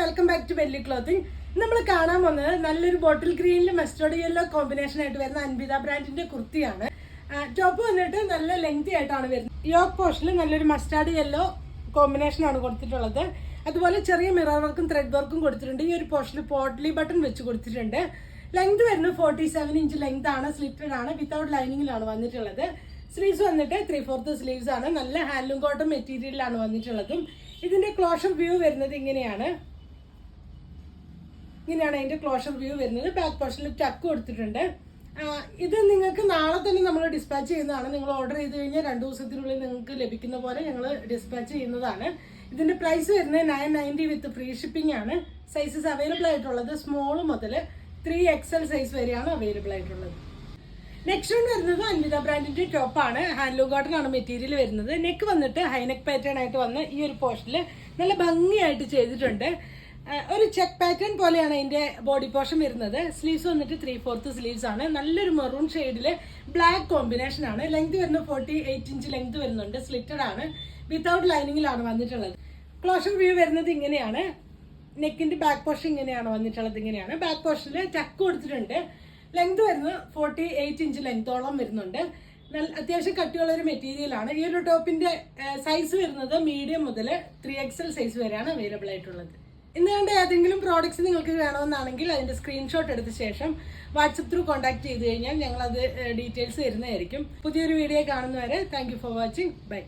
Welcome back to Welly clothing നമ്മൾ കാണാൻ വന്നത് നല്ലൊരു ബോട്ടിൽ ഗ്രീനിലും മസ്റ്റേർഡ് യെല്ലോ കോമ്പിനേഷൻ ആയിട്ട് വരുന്ന അൻബിത ബ്രാൻഡിന്റെ കുർത്തിയാണ്. ടോപ്പ് വന്നിട്ട് നല്ല ലെങ്തി ആയിട്ടാണ് വരുന്നത്. യോക്ക് പോർഷനിൽ നല്ലൊരു മസ്റ്റാർഡ് യെല്ലോ കോമ്പിനേഷൻ ആണ് കൊടുത്തിട്ടുള്ളത്. അതുപോലെ ചെറിയ മിറർ വർക്കും ത്രെഡ് വർക്കും കൊടുത്തിട്ടുണ്ട്. ഈ ഒരു പോർഷനിൽ പോട്ട്ലി ബട്ടൺ വെച്ച് കൊടുത്തിട്ടുണ്ട്. ലെങ്ത് വരുന്നത് ഫോർട്ടി സെവൻ ഇഞ്ച് ലെങ്ത് ആണ് സ്ലിറ്റഡ് ആണ് വിത്തൗട്ട് ലൈനിങ്ങിലാണ് വന്നിട്ടുള്ളത്. സ്ലീവ്സ് വന്നിട്ട് ത്രീ ഫോർത്ത് സ്ലീവ്സ് ആണ്. നല്ല ഹാൻഡ്ലൂം കോട്ടൺ മെറ്റീരിയലാണ് വന്നിട്ടുള്ളതും. ഇതിന്റെ ക്ലോഷർ വ്യൂ വരുന്നത് ഇങ്ങനെയാണ്. ഇങ്ങനെയാണ് അതിന്റെ ക്ലോഷർ വ്യൂ വരുന്നത്. ബാക്ക് പോർഷനിൽ ടക്ക് കൊടുത്തിട്ടുണ്ട്. ഇത് നിങ്ങൾക്ക് നാളെ തന്നെ നമ്മൾ ഡിസ്പാച്ച് ചെയ്യുന്നതാണ്. നിങ്ങൾ ഓർഡർ ചെയ്ത് കഴിഞ്ഞാൽ രണ്ട് ദിവസത്തിനുള്ളിൽ നിങ്ങൾക്ക് ലഭിക്കുന്ന പോലെ ഞങ്ങൾ ഡിസ്പാച്ച് ചെയ്യുന്നതാണ്. ഇതിന്റെ പ്രൈസ് വരുന്നത് nine ninety with free shipping ആണ്. സൈസസ് അവൈലബിൾ ആയിട്ടുള്ളത് സ്മോൾ മുതൽ ത്രീ എക്സൽ സൈസ് വരെയാണ് അവൈലബിൾ ആയിട്ടുള്ളത്. നെക്സ്റ്റ് വൺ വരുന്നത് അൻവിത ബ്രാൻഡിന്റെ ടോപ്പാണ് ഹാൻഡ്ലൂം കോട്ടൺ ആണ് മെറ്റീരിയൽ വരുന്നത്. നെക്ക് വന്നിട്ട് ഹൈനെക്ക് പാറ്റേൺ ആയിട്ട് വന്ന് ഈ ഒരു പോർഷനിൽ നല്ല ഭംഗിയായിട്ട് ചെയ്തിട്ടുണ്ട്. ഒരു ചെക്ക് പാറ്റേൺ പോലെയാണ് അതിന്റെ ബോഡി പോർഷൻ വരുന്നത്. സ്ലീവ്സ് വന്നിട്ട് ത്രീ ഫോർത്ത് സ്ലീവ്സ് ആണ്. നല്ലൊരു മെറൂൺ ഷെയ്ഡിൽ ബ്ലാക്ക് കോമ്പിനേഷൻ ആണ്. ലെങ്ത് വരുന്ന ഫോർട്ടി എയ്റ്റ് ഇഞ്ച് ലെങ്ത് വരുന്നുണ്ട്. സ്ലിറ്റഡ് ആണ്. വിത്തൗട്ട് ലൈനിങ്ങിലാണ് വന്നിട്ടുള്ളത്. ക്ലോഷർ വ്യൂ വരുന്നത് ഇങ്ങനെയാണ്. നെക്കിന്റെ ബാക്ക് പോർഷൻ ഇങ്ങനെയാണ് വന്നിട്ടുള്ളത്. ഇങ്ങനെയാണ്. ബാക്ക് പോർഷനിൽ ചക്ക് കൊടുത്തിട്ടുണ്ട്. ലെങ്ത് വരുന്നത് ഫോർട്ടി എയ്റ്റ് ഇഞ്ച് ലെങ്തോളം വരുന്നുണ്ട്. നല്ല അത്യാവശ്യം കട്ടിയുള്ള ഒരു മെറ്റീരിയൽ ആണ്. ഈ ഒരു ടോപ്പിന്റെ സൈസ് വരുന്നത് മീഡിയം മുതൽ ത്രീ എക്സൽ സൈസ് വരെയാണ് അവൈലബിൾ ആയിട്ടുള്ളത്. ഇന്ന് കണ്ട ഏതെങ്കിലും പ്രോഡക്റ്റ്സ് നിങ്ങൾക്ക് വേണമെന്നാണെങ്കിൽ അതിന്റെ സ്ക്രീൻഷോട്ട് എടുത്ത ശേഷം വാട്സപ്പ് ത്രൂ കോൺടാക്ട് ചെയ്ത് കഴിഞ്ഞാൽ ഞങ്ങൾ അത് ഡീറ്റെയിൽസ് തരുന്നതായിരിക്കും. പുതിയൊരു വീഡിയോ കാണുന്നവരെ താങ്ക് ഫോർ വാച്ചിങ് ബൈ